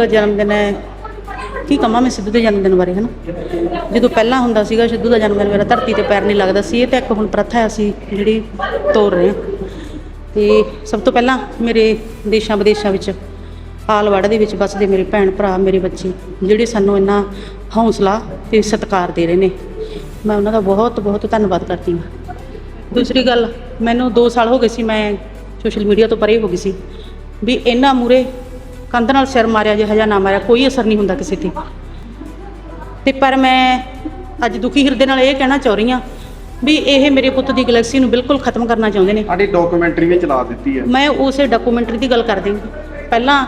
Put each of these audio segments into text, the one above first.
ਦਾ ਜਨਮ ਦਿਨ ਹੈ। ਕੀ ਕਮਾਂ ਮੈਂ ਸਿੱਧੂ ਦੇ ਜਨਮ ਦਿਨ ਬਾਰੇ, ਹਨਾ? ਜਦੋਂ ਪਹਿਲਾਂ ਹੁੰਦਾ ਸੀਗਾ, ਸਿੱਧੂ ਦਾ ਜਨਮ ਦਿਨ, ਮੇਰਾ ਧਰਤੀ ਤੇ ਪੈਰ ਨਹੀਂ ਲੱਗਦਾ ਸੀ। ਇਹ ਤਾਂ ਇੱਕ ਹੁਣ ਪ੍ਰਥਾ ਅਸੀਂ ਜਿਹੜੀ ਤੋੜ ਰਹੇ ਹਾਂ। ਤੇ ਸਭ ਤੋਂ ਪਹਿਲਾਂ ਮੇਰੇ ਦੇਸ਼ਾਂ ਵਿਦੇਸ਼ਾਂ ਵਿੱਚ ਆਲਵੜ ਦੇ ਵਿੱਚ ਵੱਸਦੇ ਮੇਰੇ ਭੈਣ ਭਰਾ, ਮੇਰੇ ਬੱਚੇ, ਜਿਹੜੇ ਸਾਨੂੰ ਇੰਨਾ ਹੌਸਲਾ ਤੇ ਸਤਿਕਾਰ ਦੇ ਰਹੇ ਨੇ। ਮੈਂ ਉਹਨਾਂ ਦਾ ਬਹੁਤ ਬਹੁਤ ਧੰਨਵਾਦ ਕਰਦੀ ਹਾਂ। ਦੂਸਰੀ ਗੱਲ, ਮੈਨੂੰ 2 ਸਾਲ ਹੋ ਗਏ ਸੀ, ਮੈਂ ਸੋਸ਼ਲ ਮੀਡੀਆ ਤੋਂ ਪਰੇ ਹੋ ਗਈ ਸੀ। ਵੀ ਇਹਨਾਂ ਮੂਰੇ ਕੰਧ ਨਾਲ ਸਿਰ ਮਾਰਿਆ ਜੇ ਹਜਾ ਨਾ ਮਾਰਿਆ ਕੋਈ ਅਸਰ ਨਹੀਂ ਹੁੰਦਾ ਕਿਸੇ ਤੇ। ਤੇ ਪਰ ਮੈਂ ਅੱਜ ਦੁਖੀ ਹਿਰਦੇ ਨਾਲ ਇਹ ਕਹਿਣਾ ਚਾਹ ਰਹੀ ਹਾਂ ਵੀ ਇਹ ਮੇਰੇ ਪੁੱਤ ਦੀ ਗੈਲੈਕਸੀ ਨੂੰ ਬਿਲਕੁਲ ਖਤਮ ਕਰਨਾ ਚਾਹੁੰਦੇ ਨੇ। ਸਾਡੀ ਡਾਕੂਮੈਂਟਰੀ ਵੀ ਚਲਾ ਦਿੱਤੀ ਹੈ। ਮੈਂ ਉਸੇ ਡਾਕੂਮੈਂਟਰੀ ਦੀ ਗੱਲ ਕਰਦੀ ਪਹਿਲਾਂ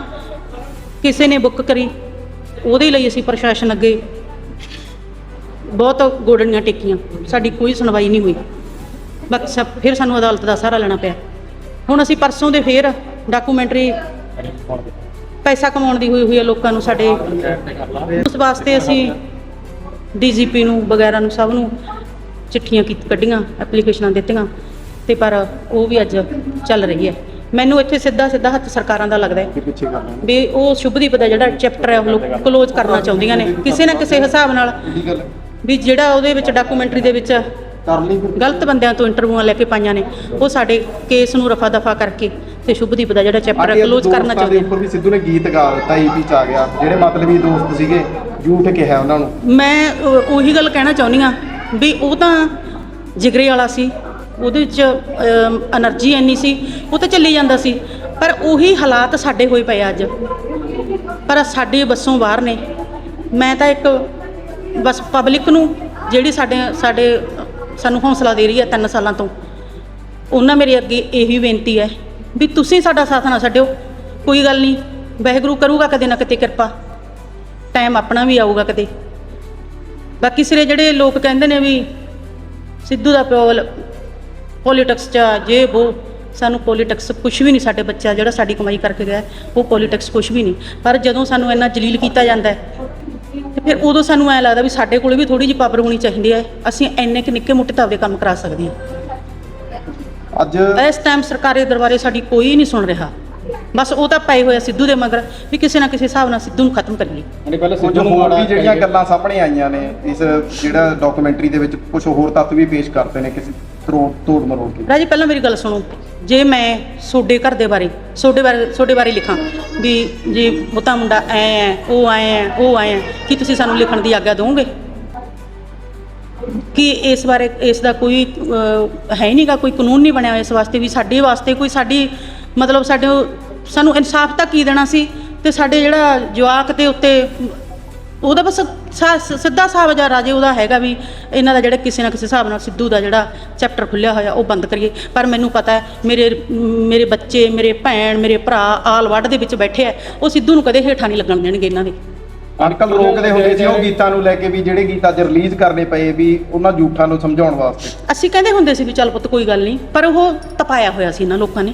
ਕਿਸੇ ਨੇ ਬੁੱਕ ਕਰੀ ਉਹਦੇ ਲਈ ਅਸੀਂ ਪ੍ਰਸ਼ਾਸਨ ਅੱਗੇ ਬਹੁਤ ਗੋਡਣੀਆਂ ਟੇਕੀਆਂ ਸਾਡੀ ਕੋਈ ਸੁਣਵਾਈ ਨਹੀਂ ਹੋਈ। ਬਸ ਫਿਰ ਸਾਨੂੰ ਅਦਾਲਤ ਦਾ ਸਹਾਰਾ ਲੈਣਾ ਪਿਆ। ਹੁਣ ਅਸੀਂ ਪਰਸੋਂ ਦੇ ਫੇਰ ਡਾਕੂਮੈਂਟਰੀ ਪੈਸਾ ਕਮਾਉਣ ਦੀ ਹੋਈ ਹੋਈ ਹੈ ਲੋਕਾਂ ਨੂੰ ਸਾਡੇ। ਉਸ ਵਾਸਤੇ ਅਸੀਂ ਡੀਜੀਪੀ ਨੂੰ ਵਗੈਰਾ ਨੂੰ ਸਭ ਨੂੰ ਚਿੱਠੀਆਂ ਕੀ ਕੱਢੀਆਂ ਐਪਲੀਕੇਸ਼ਨਾਂ ਦਿੱਤੀਆਂ। ਤੇ ਪਰ ਉਹ ਵੀ ਅੱਜ ਚੱਲ ਰਹੀ ਹੈ। ਮੈਨੂੰ ਇੱਥੇ ਸਿੱਧਾ ਸਿੱਧਾ ਹੱਥ ਸਰਕਾਰਾਂ ਦਾ ਲੱਗਦਾ ਹੈ ਵੀ ਉਹ ਸ਼ੁਭਦੀਪ ਦਾ ਜਿਹੜਾ ਚੈਪਟਰ ਹੈ ਉਹ ਕਲੋਜ਼ ਕਰਨਾ ਚਾਹੁੰਦੀਆਂ ਨੇ। ਕਿਸੇ ਨਾ ਕਿਸੇ ਹਿਸਾਬ ਨਾਲ ਵੀ ਜਿਹੜਾ ਉਹਦੇ ਵਿੱਚ ਡਾਕੂਮੈਂਟਰੀ ਦੇ ਵਿੱਚ ਗਲਤ ਬੰਦਿਆਂ ਤੋਂ ਇੰਟਰਵਿਊਆਂ ਲੈ ਕੇ ਪਾਈਆਂ ਨੇ। ਉਹ ਸਾਡੇ ਕੇਸ ਨੂੰ ਰਫਾ ਦਫਾ ਕਰਕੇ ਤੇ ਸ਼ੁਭਦੀਪ ਦਾ ਜਿਹੜਾ ਚੈਪਟਰ ਕਲੋਜ਼ ਕਰਨਾ ਚਾਹੁੰਦੇ ਹਾਂ? ਉੱਪਰ ਵੀ ਸਿੱਧੂ ਨੇ ਗੀਤ ਗਾ ਦਿੱਤਾ ਈਪੀ ਚ ਆ ਗਿਆ। ਜਿਹੜੇ ਮਤਲਬੀ ਦੋਸਤ ਸੀਗੇ ਝੂਠ ਕਿਹਾ ਉਹਨਾਂ ਨੂੰ। ਮੈਂ ਉਹੀ ਗੱਲ ਕਹਿਣਾ ਚਾਹੁੰਦੀ ਆ ਵੀ ਉਹ ਤਾਂ ਜਿਗਰੇ ਵਾਲਾ ਸੀ ਉਹਦੇ ਵਿੱਚ એનર્ਜੀ ਇੰਨੀ ਸੀ ਉਹ ਤਾਂ ਚੱਲੀ ਜਾਂਦਾ ਸੀ ਪਰ ਉਹੀ ਹਾਲਾਤ ਸਾਡੇ ਹੋਏ ਪਏ ਅੱਜ। ਪਰ ਸਾਡੇ ਬੱਸੋਂ ਬਾਹਰ ਨੇ। ਮੈਂ ਤਾਂ ਇੱਕ ਬਸ ਪਬਲਿਕ ਨੂੰ ਜਿਹੜੀ ਸਾਡੇ ਸਾਡੇ ਸਾਨੂੰ ਹੌਸਲਾ ਦੇ ਰਹੀ ਹੈ ਤਿੰਨ ਸਾਲਾਂ ਤੋਂ ਉਹਨਾਂ ਮੇਰੇ ਅੱਗੇ ਇਹੀ ਬੇਨਤੀ ਹੈ ਵੀ ਤੁਸੀਂ ਸਾਡਾ ਸਾਥ ਨਾ ਛੱਡਿਓ। ਕੋਈ ਗੱਲ ਨਹੀਂ ਵਾਹਿਗੁਰੂ ਕਰੂਗਾ ਕਦੇ ਨਾ ਕਿਤੇ ਕਿਰਪਾ। ਟਾਈਮ ਆਪਣਾ ਵੀ ਆਊਗਾ ਕਦੇ। ਬਾਕੀ ਸਿਰੇ ਜਿਹੜੇ ਲੋਕ ਕਹਿੰਦੇ ਨੇ ਵੀ ਸਿੱਧੂ ਦਾ ਪਿਓ ਪੋਲਿਟਿਕਸ ਚ ਆ, ਜੇ ਉਹ ਸਾਨੂੰ ਪੋਲਿਟਿਕਸ ਕੁਝ ਵੀ ਨਹੀਂ ਸਾਡੇ ਬੱਚਾ ਜਿਹੜਾ ਸਾਡੀ ਕਮਾਈ ਕਰਕੇ ਗਿਆ ਉਹ ਪੋਲਿਟਿਕਸ ਕੁਝ ਵੀ ਨਹੀਂ। ਪਰ ਜਦੋਂ ਸਾਨੂੰ ਇੰਨਾ ਜਲੀਲ ਕੀਤਾ ਜਾਂਦਾ ਹੈ ਤੇ ਫਿਰ ਉਦੋਂ ਸਾਨੂੰ ਐ ਲੱਗਦਾ ਵੀ ਸਾਡੇ ਕੋਲ ਵੀ ਥੋੜੀ ਜਿਹੀ ਪਾਵਰ ਹੋਣੀ ਚਾਹੀਦੀ ਹੈ। ਅਸੀਂ ਇੰਨੇ ਕਿ ਨਿੱਕੇ ਮੋਟੇ ਤਾਂ ਆਪਦੇ ਕੰਮ ਕਰਾ ਸਕਦੇ ਹਾਂ। ਅੱਜ ਇਸ ਟਾਈਮ ਸਰਕਾਰੀ ਦਰਬਾਰੇ ਸਾਡੀ ਕੋਈ ਨਹੀਂ ਸੁਣ ਰਿਹਾ। ਬਸ ਉਹ ਤਾਂ ਪਏ ਹੋਏ ਆ ਸਿੱਧੂ ਦੇ ਮਗਰ ਵੀ ਕਿਸੇ ਨਾ ਕਿਸੇ ਹਿਸਾਬ ਨਾਲ ਸਿੱਧੂ ਨੂੰ ਖਤਮ ਕਰੀਏ। ਉਹਨੇ ਪਹਿਲਾਂ ਕੁਝ ਸਿੱਧੂ ਨੂੰ ਹੋਰ ਵੀ ਜਿਹੜੀਆਂ ਗੱਲਾਂ ਸਾਹਮਣੇ ਆਈਆਂ ਨੇ ਇਸ ਜਿਹੜਾ ਡਾਕੂਮੈਂਟਰੀ ਦੇ ਵਿੱਚ ਕੁਝ ਹੋਰ ਤੱਤ ਵੀ ਪੇਸ਼ ਕਰਦੇ ਨੇ ਕਿਸੇ ਤਰੋੜ ਤੋੜ ਮਰੋੜ ਕੇ। ਰਾਜੀ ਪਹਿਲਾਂ ਮੇਰੀ ਗੱਲ ਸੁਣੋ। ਜੇ ਮੈਂ ਸੋਡੇ ਘਰ ਦੇ ਬਾਰੇ ਸੋਡੇ ਬਾਰੇ ਸੋਡੇ ਬਾਰੇ ਲਿਖਾਂ ਵੀ ਜੇ ਬੁੱਤਾ ਮੁੰਡਾ ਐ ਹੈ ਉਹ ਐ ਹੈ ਉਹ ਐ ਹੈ ਕੀ ਤੁਸੀਂ ਸਾਨੂੰ ਲਿਖਣ ਦੀ ਆਗਿਆ ਦਿਓਗੇ ਕਿ ਇਸ ਬਾਰੇ ਇਸ ਦਾ ਕੋਈ ਅਹ, ਹੈ ਹੀ ਨਹੀਂਗਾ ਕੋਈ ਕਾਨੂੰਨ ਨਹੀਂ ਬਣਿਆ ਇਸ ਵਾਸਤੇ ਵੀ ਸਾਡੇ ਵਾਸਤੇ ਕੋਈ ਸਾਡੀ ਮਤਲਬ ਸਾਡੇ ਸਾਨੂੰ ਇਨਸਾਫ ਤਾਂ ਕੀ ਦੇਣਾ ਸੀ? ਤੇ ਸਾਡੇ ਜਿਹੜਾ ਜਵਾਕ ਦੇ ਉੱਤੇ ਉਹਦਾ ਬਸ ਸਾ- ਸ- ਸਿੱਧਾ ਹਿਸਾਬ ਜਾਂ ਰਾਜੇ ਉਹਦਾ ਹੈਗਾ ਵੀ ਇਹਨਾਂ ਦਾ ਜਿਹੜਾ ਕਿਸੇ ਨਾ ਕਿਸੇ ਹਿਸਾਬ ਨਾਲ ਸਿੱਧੂ ਦਾ ਜਿਹੜਾ ਚੈਪਟਰ ਖੁੱਲਿਆ ਹੋਇਆ ਉਹ ਬੰਦ ਕਰੀਏ। ਪਰ ਮੈਨੂੰ ਪਤਾ ਹੈ ਮੇਰੇ ਮੇਰੇ ਬੱਚੇ ਮੇਰੇ ਭੈਣ ਮੇਰੇ ਭਰਾ ਆਲ ਵੜ ਦੇ ਵਿੱਚ ਬੈਠੇ ਆ ਉਹ ਸਿੱਧੂ ਨੂੰ ਕਦੇ ਹੇਠਾਂ ਨਹੀਂ ਲੱਗਣ ਦੇਣਗੇ ਇਹਨਾਂ ਦੇ। ਅੰਕਲ ਰੋਕਦੇ ਹੁੰਦੇ ਸੀ ਉਹ ਗੀਤਾਂ ਨੂੰ ਲੈ ਕੇ ਵੀ ਜਿਹੜੇ ਗੀਤ ਅੱਜ ਰਿਲੀਜ਼ ਕਰਨੇ ਪਏ ਵੀ ਉਹਨਾਂ ਝੂਠਾਂ ਨੂੰ ਸਮਝਾਉਣ ਵਾਸਤੇ। ਅਸੀਂ ਕਹਿੰਦੇ ਹੁੰਦੇ ਸੀ ਵੀ ਚੱਲ ਪੁੱਤ ਕੋਈ ਗੱਲ ਨਹੀਂ ਪਰ ਉਹ ਤਪਾਇਆ ਹੋਇਆ ਸੀ ਇਹਨਾਂ ਲੋਕਾਂ ਨੇ।